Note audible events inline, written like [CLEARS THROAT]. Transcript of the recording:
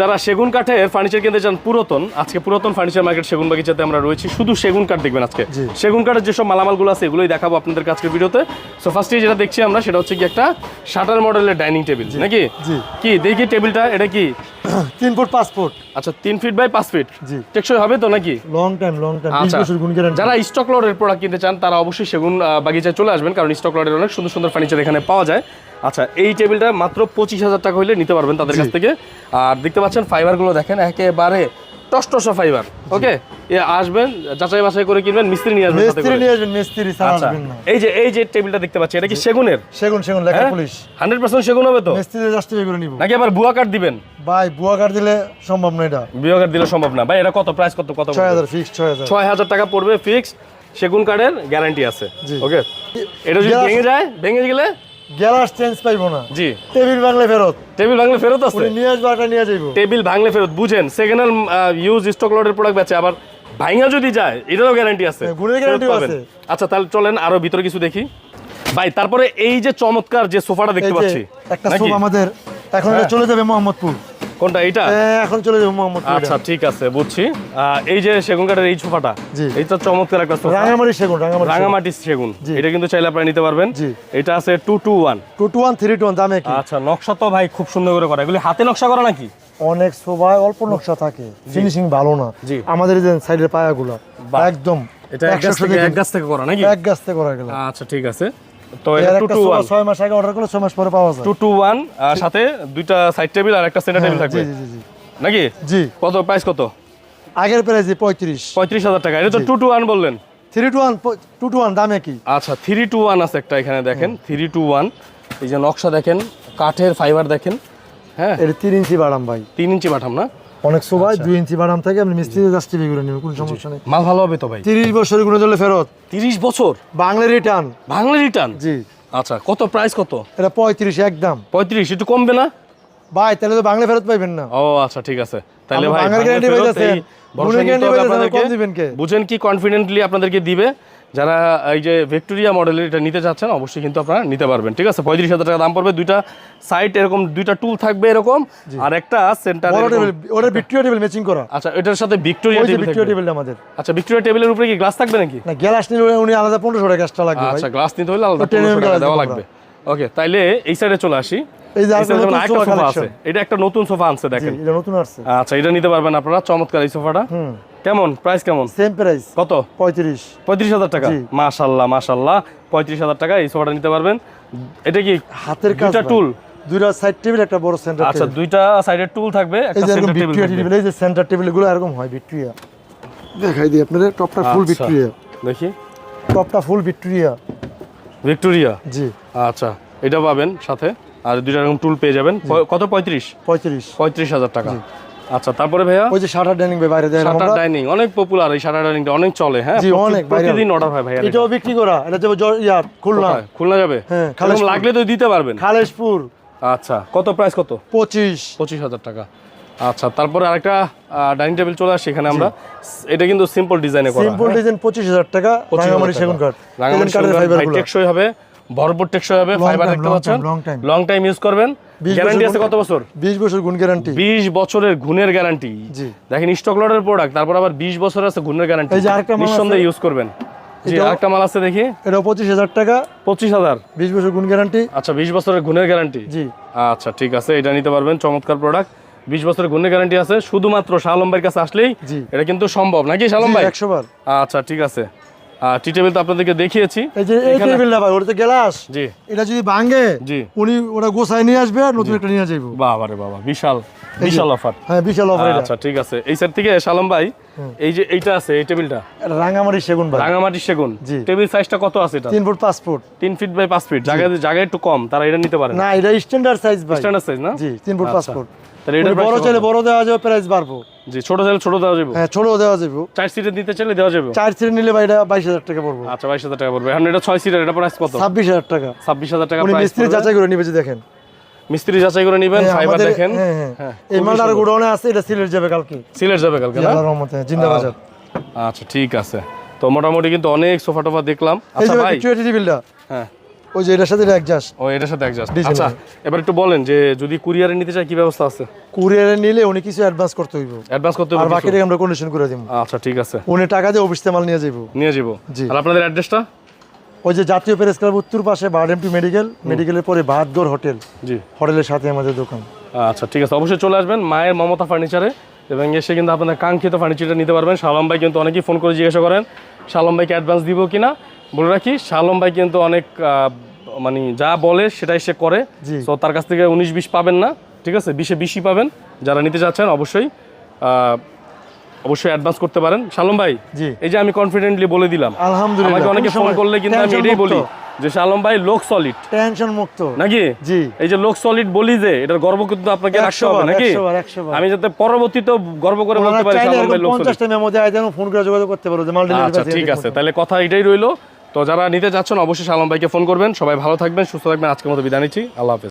যারা সেগুন কাঠের ফার্নিচার কিনতে চান পুরাতন আজকে পুরাতন ফার্নিচার মার্কেট সেগুন বাগিচাতে আমরা রয়েছি। শুধু সেগুন কাঠ দেখবেন আজকে। সেগুন কাঠের যেসব মালামালগুলো আছে এগুলোই দেখাবো আপনাদের আজকের ভিডিওতে। সো ফার্স্টে যেটা দেখছি আমরা সেটা হচ্ছে কি একটা শাটার মডেলের ডাইনিং টেবিল নাকি? কি দেখি টেবিলটা এটা কি? [CLEARS THROAT] তিন ফুট পাঁচ ফুট। আচ্ছা তিন ফিট বাই পাঁচ ফিট? জি। টেকসই হবে তো নাকি? লং টাইম লং টাইম বিশ আচ্ছা বছর গুণ গ্যারান্টি যারা স্টক লটের প্রোডাক্ট কিনতে চান তারা অবশ্যই সেগুন বাগিচায় চলে আসবেন কারণ স্টক লটের অনেক সুন্দর সুন্দর ফার্নিচার এখানে পাওয়া যায়। আচ্ছা এই টেবিলটা মাত্র পঁচিশ হাজার টাকা হইলে নিতে পারবেন তাদের কাছ থেকে। আর দেখতে পাচ্ছেন ফাইবারগুলো দেখেন একেবারে টসটসা ফাইবার ওকে? আসবেন যাচাই বাছাই করে কিনবেন মিস্ত্রি নিয়ে আসবেন মিস্ত্রি নিয়ে আসবেন মিস্ত্রি ছাড়া আচ্ছা। আসবেন না এই যে এই যে টেবিলটা দেখতে পাচ্ছি এটা কি সেগুনের? সেগুন সেগুন লেখা পুলিশ। হান্ড্রেড পার্সেন্ট সেগুন হবে তো? মিস্ত্রি জাস্ট করে নিব। নাকি আবার বুয়া কাঠ দিবেন? ভাই বুয়া কাঠ দিলে সম্ভব না এটা। বুয়া কাঠ দিলে সম্ভব না। ভাই এটা কত? প্রাইস কত? কত ছয় হাজার ফিক্স ছয় হাজার। টাকা পড়বে ফিক্সড সেগুন কাঠের গ্যারান্টি আছে ওকে এটা যদি ভেঙে যায় ভেঙে গেলে গ্যালাস চেঞ্জ পাইবো না। জি। টেবিল ভাঙলে ফেরত। টেবিল ভাঙলে ফেরত আছে? নিয়ে আসব নিয়ে যাইবো। টেবিল ভাঙলে ফেরত বুঝেন সেকেন্ড হ্যান্ড ইউজ স্টক লটের প্রোডাক্ট বেচে আবার ভাঙা যদি যায় এটারও গ্যারান্টি আছে। হ্যাঁ, গুণের ফেরত আছে। আচ্ছা তাহলে চলেন আরও ভিতরে কিছু দেখি। ভাই তারপরে এই যে চমৎকার যে সোফাটা দেখতে পাচ্ছি একটা সোফা আমাদের এখন এটা হ্যাঁ। চলে যাবে মোহাম্মদপুর। কোনটা হ্যাঁ, এখন চলে যাবে মোহাম্মদপুর আচ্ছা ঠিক আছে বুঝছি। এই যে সেগুন কাঠের এই সোফাটা জি। এইটা চমৎকার একটা সোফা রাঙামারি সেগুন রাঙামারি রাঙামাটি সেগুন। এটা কিন্তু চাইলে আপনারা নিতে পারবেন। এটা আছে two two one. Two two one three two one দামে কি আচ্ছা নকশা তো ভাই খুব সুন্দর করে করা। এগুলি হাতে নকশা করা নাকি? অনেক সোফায় অল্প নকশা থাকে। ফিনিশিং ভালো না। আমাদের যে সাইডের পায়াগুলো। একদম এটা এক গাছ থেকে এক গাছ থেকে করা নাকি? এক গাছ থেকে করা গেল আচ্ছা ঠিক আছে। তো এটা ছয় মাস আগে অর্ডার করলে ছয় মাস পরে পাওয়া যায়। টু টু ওয়ান সাথে দুইটা সাইড টেবিল আর একটা সেন্টার টেবিল হ্যাঁ, থাকবে। জি জি জি নাকি? জি। কত? প্রাইস কত? আগের প্রাইস পঁয়ত্রিশ। পঁয়ত্রিশ হাজার টাকা। এটা তো টু টু ওয়ান বললেন। Three two one two two one দামে কি আচ্ছা থ্রি টু ওয়ান আছে একটা এখানে দেখেন। থ্রি টু ওয়ান এই যে নকশা দেখেন কাঠের ফাইবার দেখেন। হ্যাঁ। এটা তিন ইঞ্চি বাড়াম ভাই। তিন ইঞ্চি পাঠাম না? অনেক সোফায় আচ্ছা। দুই ইঞ্চি বাড়াম থেকে আপনি মিস্ত্রি জাস্ট টিভি করে নেবেন কোনো সমস্যা নেই। মাল ভালো হবে তো ভাই? তিরিশ বছরের গুণে ধরলে ফেরত। তিরিশ বছর? বাংলা রিটার্ন বাংলা রিটার্ন জি। আচ্ছা কত প্রাইস কত? এটা পঁয়ত্রিশ একদম। পঁয়ত্রিশ একটু কমবে না? ভাই তাহলে তো বাংলা ফেরত পাইবেন না। ও আচ্ছা ঠিক আছে। তাহলে ভাই বাংলা ফেরত পাইতেছেন। বুঝেন কি কনফিডেন্টলি আপনাদেরকে দিবে। যারা এই যে ভিক্টোরিয়া মডেলের এটা নিতে চাচ্ছেন অবশ্যই কিন্তু আপনারা নিতে পারবেন ঠিক আছে? পঁয়ত্রিশ হাজার টাকা দাম পড়বে দুইটা সাইড এরকম দুইটা টুল থাকবে এরকম আর একটা সেন্টার ওটা ভিক্টোরিয়া টেবিল ম্যাচিং করা। আচ্ছা এটার সাথে ভিক্টোরিয়া টেবিল ভিক্টোরিয়া থাকবে। আমাদের। আচ্ছা ভিক্টোরিয়া টেবিলের উপরে কি গ্লাস থাকবে নাকি? না গ্যালাস নিলে উনি আলাদা পনেরোশো টাকা এক্সট্রা লাগবে আচ্ছা গ্লাস নিতে হলে আলাদা পনেরোশো টাকা দেওয়া লাগবে। ওকে তাইলে এই সাইডে চলে আসি। এই যে সোফা আছে এটা একটা নতুন সোফা আনছে দেখেন। এটা নতুন আসছে। আচ্ছা এটা নিতে পারবেন আপনারা চমৎকার এই সোফাটা কেমন? প্রাইস কেমন? সেম প্রাইস কত? পঁয়ত্রিশ। পঁয়ত্রিশ হাজার টাকা। মাশাল্লাহ মাশাল্লাহ। পঁয়ত্রিশ হাজার টাকা এই সোফাটা নিতে পারবেন। এটা কি হাতের কাজ দুইটা টুল দুইটা সাইড টেবিল একটা বড় সেন্টার আচ্ছা দুইটা সাইডের টুল থাকবে একটা সেন্টার টেবিল এই যে সেন্টার টেবিলগুলো এরকম হয় ভিক্টোরিয়া দেখাই দিই আপনাদের টপটা ফুল আচ্ছা। ভিক্টোরিয়া দেখি। টপটা ফুল ভিক্টোরিয়া ভিক্টোরিয়া জি। আচ্ছা এটা পাবেন সাথে। আর দুইটা এরকম টুল পেয়ে যাবেন। কত? পঁয়ত্রিশ? পঁয়ত্রিশ। পঁয়ত্রিশ হাজার টাকা। আচ্ছা তারপরে ভাইয়া? ওই যে শাটার ডাইনিং ভাই বাইরে দেয় শাটার ডাইনিং অনেক পপুলার এই শাটার ডাইনিংটা অনেক চলে হ্যাঁ? জি, অনেক প্রতিদিন অর্ডার হয় ভাইয়া এটাও বিক্রি করা এটা যাবে জ- ইয়া খুলনা। খুলনা যাবে? হ্যাঁ। লাগলে তো দিতে পারবেন। খালেশপুর। আচ্ছা কত প্রাইস কত? পঁচিশ। পঁচিশ হাজার টাকা। আচ্ছা তারপরে আরেকটা ডাইনিং টেবিল চলে আসছে এখানে আমরা। এটা কিন্তু সিম্পল ডিজাইনে করা। সিম্পল হ্যাঁ? ডিজাইন পঁচিশ হাজার টাকা 25,000 রাঙামাটি সেগুন কাঠ। রাঙামাটি টেকসই হবে ভরপুর টেকসই হবে ফাইবার দেখতে পাচ্ছেন? লং টাইম ইউজ করবেন। 20 গ্যারান্টি আছে কত বছর? বিশ বছর গুণ গ্যারান্টি বিশ বছরের গুণের গ্যারান্টি জি। দেখেন স্টক লটের প্রোডাক্ট তারপর আবার বিশ বছর আছে গুণের গ্যারান্টি এই যে আরেকটা মাল নিঃসন্দেহে ইউজ করবেন। জি আরেকটা মাল আছে দেখি। পঁচিশ হাজার টাকা। পঁচিশ হাজার? বিশ বছর গুণ গ্যারান্টি আচ্ছা বিশ বছরের গুণের গ্যারান্টি জি। আচ্ছা ঠিক আছে এটা নিতে পারবেন চমৎকার প্রোডাক্ট বিশ বছরের গুণের গ্যারান্টি আছে শুধুমাত্র শালম ভাইয়ের কাছে আসলেই জি। এটা কিন্তু সম্ভব। নাকি শালম ভাই? একশো বার। আচ্ছা ঠিক আছে। টি টেবিল তো আপনাদেরকে দেখিয়েছি। এই যে এই এখানে- টেবিল না ভাই ওটা গ্লাস জি। এটা যদি ভাঙে জি। উনি ওটা গোছায় নিয়ে আসবে নতুন একটা নিয়ে যাইব। বাবা রে বাবা বিশাল বিশাল অফার হ্যাঁ বিশাল অফার আচ্ছা ঠিক আছে। এই সাইড থেকে শালম ভাই এই যে এইটা আছে এই টেবিলটা এটা রাঙামাটি সেগুন ভাই। রাঙামাটি সেগুন। জি। টেবিল সাইজটা কত আছে এটা? তিন ফুট পাঁচ ফুট। তিন ফিট বাই পাঁচ ফিট জায়গা জায়গা একটু কম তারা এটা নিতে পারে না। এটা স্ট্যান্ডার্ড সাইজ ভাই। স্ট্যান্ডার্ড সাইজ না? জি তিন ফুট পাঁচ আচ্ছা। ফুট। তাহলে এটার বড় চাইলে বড় দেওয়া যাবে প্রাইস বাড়বো। জি ছোট চাইলে ছোট দেওয়া যাবে। হ্যাঁ ছোট দেওয়া যাবে। চার সিটের দিতে চাইলে দেওয়া যাবে। চার সিট নিলে ভাই এটা বাইশ হাজার টাকা পড়ব। আচ্ছা বাইশ হাজার টাকা পড়বে। এখন এটা ছয় সিটের এটা প্রাইস কত? ছাব্বিশ হাজার টাকা। ছাব্বিশ হাজার টাকা মিস্ত্রি যাচাই করে নিবে দেখেন। মিস্ত্রি যাচাই করে নেবেন হ্যাঁ, ফাইবার দেখেন। হ্যাঁ, হ্যাঁ। হ্যাঁ এই গোডাউনে আছে এটা সিলেট যাবে কালকে। সিলেট যাবে কালকে আল্লাহর রহমতে জিন্দাবাজার আচ্ছা ঠিক আছে। তো মোটামুটি কিন্তু অনেক সোফা টোফা দেখলাম আচ্ছা ভাই। হ্যাঁ। ওই যে এটার সাথে অ্যাডজাস্ট ও এটার সাথে অ্যাডজাস্ট আচ্ছা এবার একটু বলেন যে যদি কুরিয়ারে নিতে চাই কি ব্যবস্থা আছে? কুরিয়ারে নিলে উনি কিছু অ্যাডভান্স করতে হইব। অ্যাডভান্স করতে আর হবে বাকিটা আমরা কন্ডিশন করে দিব আচ্ছা ঠিক আছে। উনি টাকা দিয়ে অফিস মাল নিয়ে যাব নিয়ে যাব জি। আর আপনাদের অ্যাড্রেসটা ওই যে জাতীয় প্রেস ক্লাব উত্তর পাশে বারডেমপি মেডিকেল মেডিকেলের পরে বাহাদগর হোটেল। জি। হোটেলের সাথে আমাদের দোকান। আচ্ছা ঠিক আছে। অবশ্যই চলে আসবেন মায়ের মমতা ফার্নিচারে। এবং এসে কিন্তু আপনাদের কাঙ্ক্ষিত ফার্নিচারটা নিতে পারবেন। শালম ভাই কিন্তু অনেকেই ফোন করে জিজ্ঞাসা করেন শালম ভাইকে অ্যাডভান্স দিব কিনা? বলে রাখি শালম ভাই কিন্তু অনেক মানে যা বলে সেটাই সে করে। তো তার কাছ থেকে উনিশ বিশ পাবেন না ঠিক আছে? বিশে বিশই পাবেন। যারা নিতে চাচ্ছেন অবশ্যই অবশ্যই অ্যাডভান্স করতে পারেন। শালম ভাই এই যে আমি কনফিডেন্টলি বলে দিলাম আলহামদুলিল্লাহ। অনেকে ফোন করলে কিন্তু আমি এটাই বলি যে শালম ভাই লোক সলিড টেনশন মুক্ত। নাকি? জি। এই যে লোক সলিড বলি যে এটার গর্ব কিন্তু আপনাকে রাখতে হবে নাকি। আমি যাতে পরবর্তীতে গর্ব করে বলতে পারি শালম ভাই লোক সলিড পঞ্চাশটা মেমো দেয় যেন ফোন করে যোগাযোগ করতে পারো যে মাল ডেলিভারি আচ্ছা ঠিক আছে। তাহলে কথা এটাই রইল। তো যারা নিতে যাচ্ছেন, অবশ্যই শালম ভাইকে ফোন করবেন। সবাই ভালো থাকবেন, সুস্থ থাকবেন। আজকের মতো বিদায় নিচ্ছি। আল্লাহ হাফেজ।